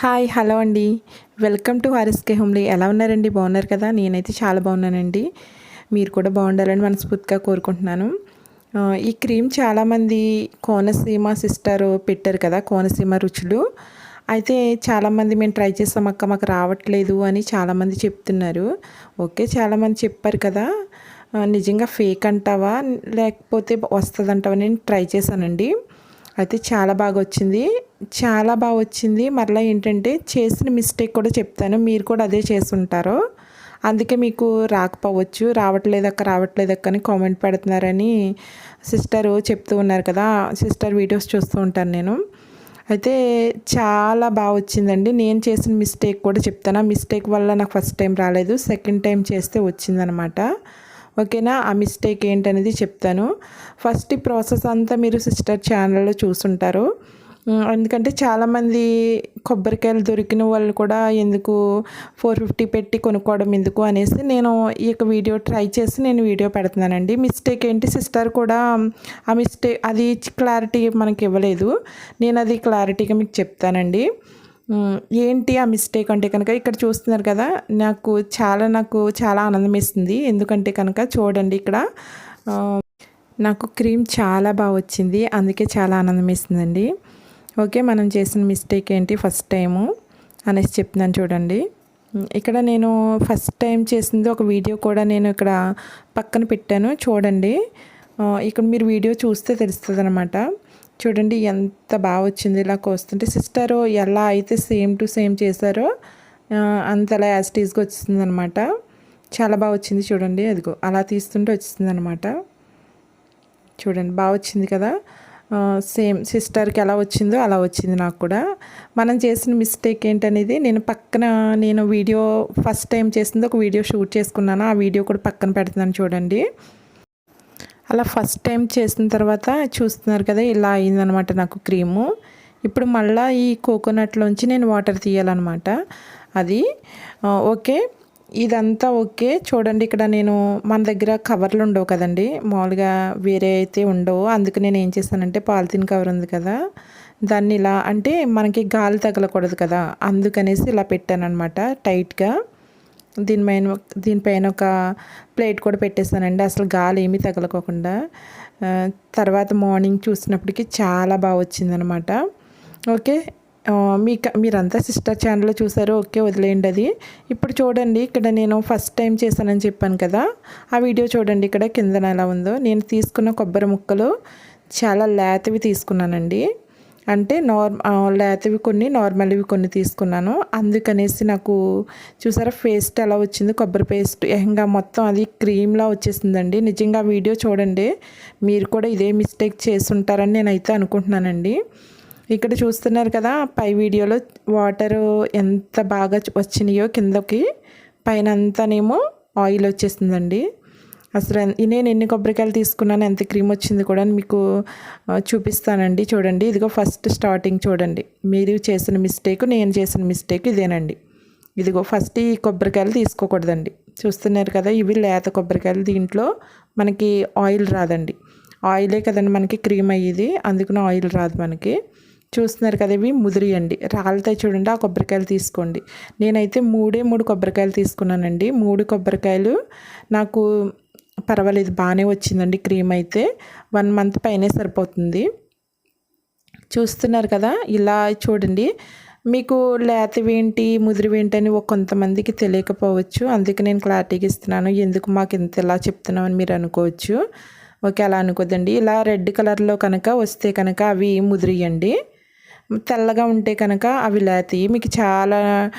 Hi hello అండి. Welcome to RSK homely. ఎలా ఉన్నారండి? బాగున్నారు కదా? నేనైతే చాలా బాగున్నానండి. మీరు కూడా బాగుండాలని మనస్ఫూర్తిగా కోరుకుంటున్నాను. ఈ క్రీమ్ చాలామంది కోనసీమ సిస్టర్ పెట్టారు కదా కోనసీమ రుచులు. అయితే చాలామంది మేము ట్రై చేస్తాం అక్క మాకు రావట్లేదు అని చాలామంది చెప్తున్నారు. ఓకే చాలామంది చెప్పారు కదా. నిజంగా ఫేక్ అంటావా? లేకపోతే వస్తుందంటావా? నేను ట్రై చేశానండి. అయితే చాలా బాగా వచ్చింది చాలా బాగా వచ్చింది మరలా ఏంటంటే చేసిన మిస్టేక్ కూడా చెప్తాను. మీరు కూడా అదే చేస్తుంటారు. అందుకే మీకు రాకపోవచ్చు. రావట్లేదక్క రావట్లేదక్క అని కామెంట్ పెడుతున్నారని సిస్టర్ చెప్తూ ఉన్నారు కదా. సిస్టర్ వీడియోస్ చూస్తూ ఉంటాను నేను. అయితే చాలా బాగా వచ్చిందండి నేను చేసిన మిస్టేక్ కూడా చెప్తాను. ఆ మిస్టేక్ వల్ల నాకు ఫస్ట్ టైం రాలేదు. సెకండ్ టైం చేస్తే వచ్చిందనమాట. ఓకేనా? ఆ మిస్టేక్ ఏంటనేది చెప్తాను. ఫస్ట్ ఈ ప్రాసెస్ అంతా మీరు సిస్టర్ ఛానల్లో చూసుంటారు. ఎందుకంటే చాలామంది కొబ్బరికాయలు దొరికిన వాళ్ళు కూడా ఎందుకు ఫోర్ ఫిఫ్టీ పెట్టి కొనుక్కోవడం ఎందుకు అనేసి నేను ఈ యొక్క వీడియో ట్రై చేసి నేను వీడియో పెడుతున్నానండి. మిస్టేక్ ఏంటి? సిస్టర్ కూడా ఆ మిస్టేక్ అది క్లారిటీ మనకి ఇవ్వలేదు. నేను అది క్లారిటీగా మీకు చెప్తానండి. ఏంటి ఆ మిస్టేక్ అంటే కనుక ఇక్కడ చూస్తున్నారు కదా నాకు చాలా నాకు చాలా ఆనందం ఇస్తుంది ఎందుకంటే కనుక చూడండి ఇక్కడ నాకు క్రీమ్ చాలా బాగా వచ్చింది. అందుకే చాలా ఆనందం ఇస్తుందండి ఓకే మనం చేసిన మిస్టేక్ ఏంటి? ఫస్ట్ టైము అనేసి చెప్తున్నాను చూడండి. ఇక్కడ నేను ఫస్ట్ టైం చేసింది ఒక వీడియో కూడా నేను ఇక్కడ పక్కన పెట్టాను. చూడండి. ఇక్కడ మీరు వీడియో చూస్తే తెలుస్తుంది అనమాట చూడండి ఎంత బాగా వచ్చింది ఇలా కోస్తుంటే సిస్టర్ ఎలా అయితే సేమ్ టు సేమ్ చేశారో అంతలా యాజిటీస్గా వచ్చింది అనమాట చాలా బాగా వచ్చింది చూడండి అదిగో అలా తీస్తుంటే వచ్చింది అనమాట చూడండి బాగా వచ్చింది కదా. సేమ్ సిస్టర్కి ఎలా వచ్చిందో అలా వచ్చింది నాకు కూడా. మనం చేసిన మిస్టేక్ ఏంటనేది నేను పక్కన నేను వీడియో ఫస్ట్ టైం చేసింది ఒక వీడియో షూట్ చేసుకున్నాను. ఆ వీడియో కూడా పక్కన పెడుతున్నాను చూడండి. అలా ఫస్ట్ టైం చేసిన తర్వాత చూస్తున్నారు కదా ఇలా అయిందనమాట నాకు క్రీము. ఇప్పుడు మళ్ళీ ఈ కోకోనట్లోంచి నేను వాటర్ తీయాలన్నమాట. అది ఓకే ఇదంతా ఓకే. చూడండి ఇక్కడ నేను మన దగ్గర కవర్లు ఉండవు కదండి. మామూలుగా వేరే అయితే ఉండవు. అందుకు నేను ఏం చేశానంటే పాలిథిన్ కవర్ ఉంది కదా దాన్ని ఇలా అంటే మనకి గాలి తగలకూడదు కదా అందుకనేసి ఇలా పెట్టాను అనమాట టైట్గా. దీనిపైన దీనిపైన ఒక ప్లేట్ కూడా పెట్టేస్తానండి అసలు గాలి ఏమీ తగలకోకుండా. తర్వాత మార్నింగ్ చూసినప్పటికీ చాలా బాగా వచ్చిందనమాట. ఓకే. మీ మీకు మీరంతా సిస్టర్ ఛానల్లో చూసారు. ఓకే వదిలేయండి అది. ఇప్పుడు చూడండి ఇక్కడ నేను ఫస్ట్ టైం చేశానని చెప్పాను కదా. ఆ వీడియో చూడండి ఇక్కడ కిందన ఎలా ఉందో. నేను తీసుకున్న కొబ్బరి ముక్కలు చాలా లేతవి తీసుకున్నానండి. అంటే నార్ లేతవి కొన్ని నార్మల్వి కొన్ని తీసుకున్నాను. అందుకనేసి నాకు చూసారా పేస్ట్ ఎలా వచ్చింది? కొబ్బరి పేస్ట్ ఇంకా మొత్తం అది క్రీమ్లా వచ్చేసిందండి. నిజంగా వీడియో చూడండి. మీరు కూడా ఇదే మిస్టేక్ చేసుంటారని నేనైతే అనుకుంటున్నానండి. ఇక్కడ చూస్తున్నారు కదా పై వీడియోలో వాటర్ ఎంత బాగా వచ్చినాయో కిందకి. పైన అంతానేమో ఆయిల్ వచ్చేసిందండి. అసలు నేను ఎన్ని కొబ్బరికాయలు తీసుకున్నాను ఎంత క్రీమ్ వచ్చింది కూడా మీకు చూపిస్తానండి. చూడండి ఇదిగో ఫస్ట్ స్టార్టింగ్ చూడండి. మీరు చేసిన మిస్టేక్ నేను చేసిన మిస్టేక్ ఇదేనండి. ఇదిగో ఫస్ట్ ఈ కొబ్బరికాయలు తీసుకోకూడదండి. చూస్తున్నారు కదా ఇవి లేత కొబ్బరికాయలు. దీంట్లో మనకి ఆయిల్ రాదండి. ఆయిలే కదండి మనకి క్రీమ్ అయ్యేది. అందుకని ఆయిల్ రాదు మనకి. చూస్తున్నారు కదా ఇవి ముదిరియండి. రాలితే చూడండి ఆ కొబ్బరికాయలు తీసుకోండి. నేనైతే మూడే మూడు కొబ్బరికాయలు తీసుకున్నానండి. మూడు కొబ్బరికాయలు నాకు పర్వాలేదు బాగానే వచ్చిందండి క్రీమ్ అయితే. వన్ మంత్ పైనే సరిపోతుంది. చూస్తున్నారు కదా ఇలా చూడండి. మీకు లేతవేంటి ముదిరివేంటి అని ఒక కొంతమందికి తెలియకపోవచ్చు. అందుకే నేను క్లారిటీగా ఇస్తున్నాను. ఎందుకు మాకు ఇంత ఇలా చెప్తున్నామని మీరు అనుకోవచ్చు. ఓకే అలా అనుకోదండి. ఇలా రెడ్ కలర్లో కనుక వస్తే కనుక అవి ముదిరియండి. తెల్లగా ఉంటే కనుక అవి లేతాయి మీకు చాలా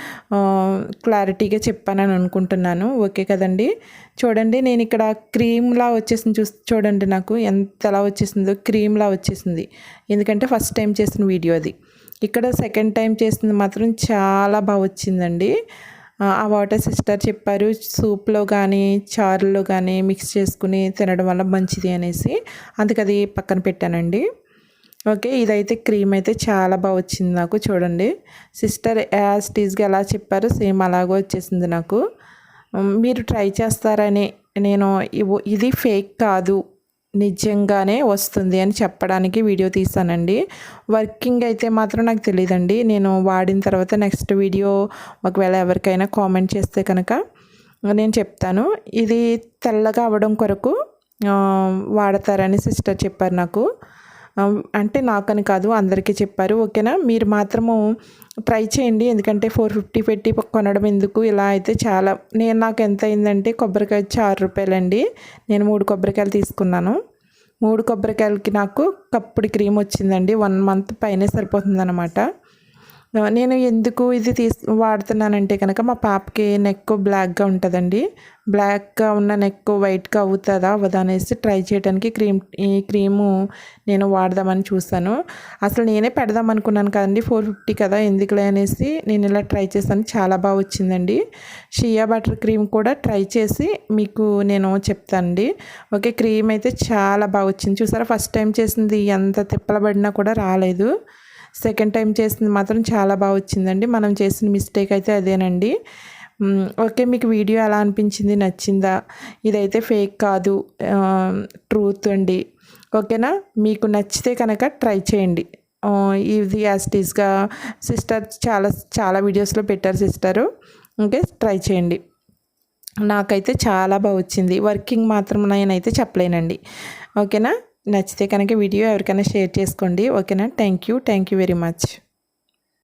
క్లారిటీగా చెప్పానని అనుకుంటున్నాను. ఓకే కదండి? చూడండి నేను ఇక్కడ క్రీమ్లా వచ్చేసింది చూ చూడండి నాకు ఎంత ఎలా వచ్చేసిందో క్రీమ్లా వచ్చేసింది. ఎందుకంటే ఫస్ట్ టైం చేసిన వీడియో అది. ఇక్కడ సెకండ్ టైం చేసింది మాత్రం చాలా బాగా వచ్చిందండి. ఆ, ఆ వాటర్ సిస్టర్ చెప్పారు సూప్లో కానీ చారులో కానీ మిక్స్ చేసుకుని తినడం వల్ల మంచిది అనేసి. అందుకది పక్కన పెట్టానండి. ఓకే ఇదైతే క్రీమ్ అయితే చాలా బాగా వచ్చింది నాకు చూడండి. సిస్టర్ యాజ్ టీజ్గా ఎలా చెప్పారో సేమ్ అలాగే వచ్చేసింది నాకు. మీరు ట్రై చేస్తారని నేను ఇది ఫేక్ కాదు నిజంగానే వస్తుంది అని చెప్పడానికి వీడియో తీసానండి. వర్కింగ్ అయితే మాత్రం నాకు తెలియదండి నేను వాడిన తర్వాత నెక్స్ట్ వీడియో ఒకవేళ ఎవరికైనా కామెంట్ చేస్తే కనుక నేను చెప్తాను. ఇది తెల్లగా అవ్వడం కొరకు వాడతారని సిస్టర్ చెప్పారు నాకు. అంటే నాకని కాదు అందరికీ చెప్పారు. ఓకేనా? మీరు మాత్రము ట్రై చేయండి. ఎందుకంటే ఫోర్ ఫిఫ్టీ పెట్టి కొనడం ఎందుకు? ఇలా అయితే చాలా నేను నాకు ఎంత అయిందంటే కొబ్బరికాయ వచ్చి ఆరు రూపాయలండి. నేను మూడు కొబ్బరికాయలు తీసుకున్నాను. మూడు కొబ్బరికాయలకి నాకు కప్పుడు క్రీమ్ వచ్చిందండి. వన్ మంత్ పైనే సరిపోతుంది నేను ఎందుకు ఇది తీస్ వాడుతున్నానంటే కనుక మా పాపకి నెక్ బ్లాక్గా ఉంటుందండి. బ్లాక్గా ఉన్న నెక్ వైట్గా అవుతుందా? అవ్వదా అనేసి ట్రై చేయడానికి క్రీమ్ ఈ క్రీము నేను వాడదామని చూశాను. అసలు నేనే పెడదాం అనుకున్నాను కదండి ఫోర్ ఫిఫ్టీ కదా ఎందుకులే అనేసి నేను ఇలా ట్రై చేశాను. చాలా బాగా వచ్చిందండి. షియా బటర్ క్రీమ్ కూడా ట్రై చేసి మీకు నేను చెప్తానండి. ఓకే క్రీమ్ అయితే చాలా బాగా వచ్చింది. చూసారా? ఫస్ట్ టైం చేసింది ఎంత తిప్పలబడినా కూడా రాలేదు. సెకండ్ టైం చేసింది మాత్రం చాలా బాగా వచ్చిందండి. మనం చేసిన మిస్టేక్ అయితే అదేనండి. ఓకే మీకు వీడియో ఎలా అనిపించింది? నచ్చిందా? ఇదైతే ఫేక్ కాదు. ట్రూత్ అండి. ఓకేనా? మీకు నచ్చితే కనుక ట్రై చేయండి. ఇది యాస్టీస్గా సిస్టర్ చాలా చాలా వీడియోస్లో పెట్టారు సిస్టరు. ఓకే ట్రై చేయండి. నాకైతే చాలా బాగా వచ్చింది. వర్కింగ్ మాత్రం నేనైతే చెప్పలేనండి. ఓకేనా? నచ్చితే కనుక వీడియో ఎవరికైనా షేర్ చేసుకోండి. ఓకేనా? Thank you thank you very much